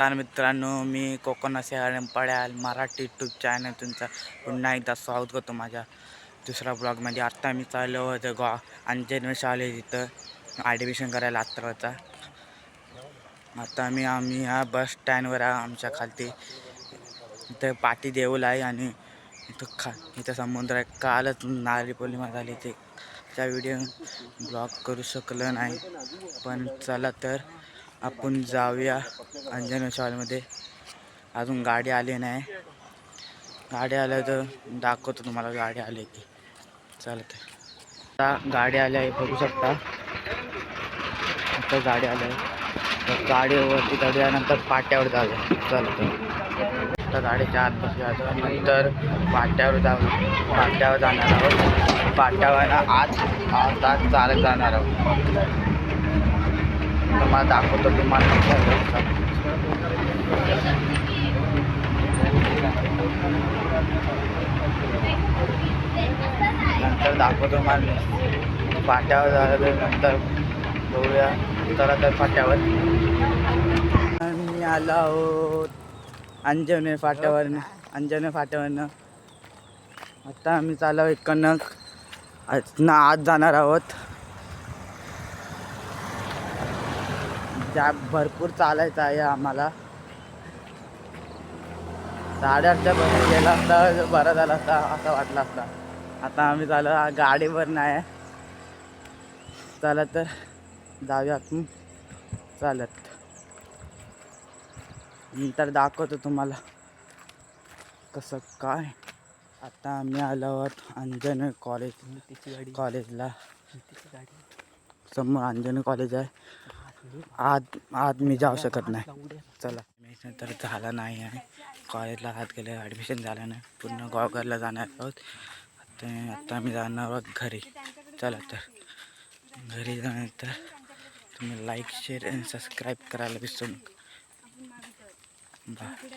नमस्कार मित्रांनो मी कोकणाचे पड्याल मराठी यूट्यूब चॅनल तुमचा पुन्हा एकदा स्वागत करतो माझ्या दुसऱ्या ब्लॉगमध्ये आत्ता मी चाललो होतो गो अंजनेर शाळे तिथं ॲडमिशन करायला अत्तराचा आता मी आम्ही ह्या बस स्टँडवर आहे आमच्या खालती. इथं पाटी देऊल आहे आणि इथं खा इथं समुद्र आहे. कालच नारळी पौर्णिमा झाली ते त्या व्हिडिओ ब्लॉग करू शकलं नाही. पण चला तर आपण जाऊया अंजना शॉलमध्ये अजून गाडी आली नाही. गाडी आल्या तर दाखवतो तुम्हाला गाडी आली की. चालत आता गाडी आली आहे बघू शकता. आता गाडी आली आहे. तर गाडीवरती चढल्यानंतर पाट्यावर जाऊया. चालत आता गाडीच्या आत बसूया नंतर पाट्यावर जाऊ. पाट्यावर जाणार आहोत. पाट्यावर आज आज तास चालत जाणार आहोत. तुम्हाला दाखवतो तुम्हाला. नंतर दाखवतो मला फाट्यावर झालं तर नंतर बघूया. चला तर फाट्यावर मी आलो आहोत अंजने फाट्यावर अंजने फाट्यावरनं. आता आम्ही चालू इकडनं ना आज जाणार आहोत. ज्या भरपूर चालायचं आहे आम्हाला. साडेआठच्या बस गेला असता बरा झाला असता असं वाटलं असता. आता आम्ही चालू गाडीवर नाही. चालत तर जाऊया आपण चालत. नंतर दाखवतो तुम्हाला कसं काय. आता आम्ही आलो आहोत अंजनेर कॉलेज कॉलेजला. समोर अंजनेर कॉलेज आहे. आत आत मी जाऊ शकत नाही. चला. मी तर झाला नाही आहे. कॉलेजला आत गेले ॲडमिशन झालं नाही. पूर्ण गॉगरला जाणार आहोत. आता आत्ता आम्ही जाणार आहोत घरी. चला तर. घरी जाण्यानंतर तुम्ही लाईक शेअर आणि सबस्क्राईब करायला विसरू नका. बाय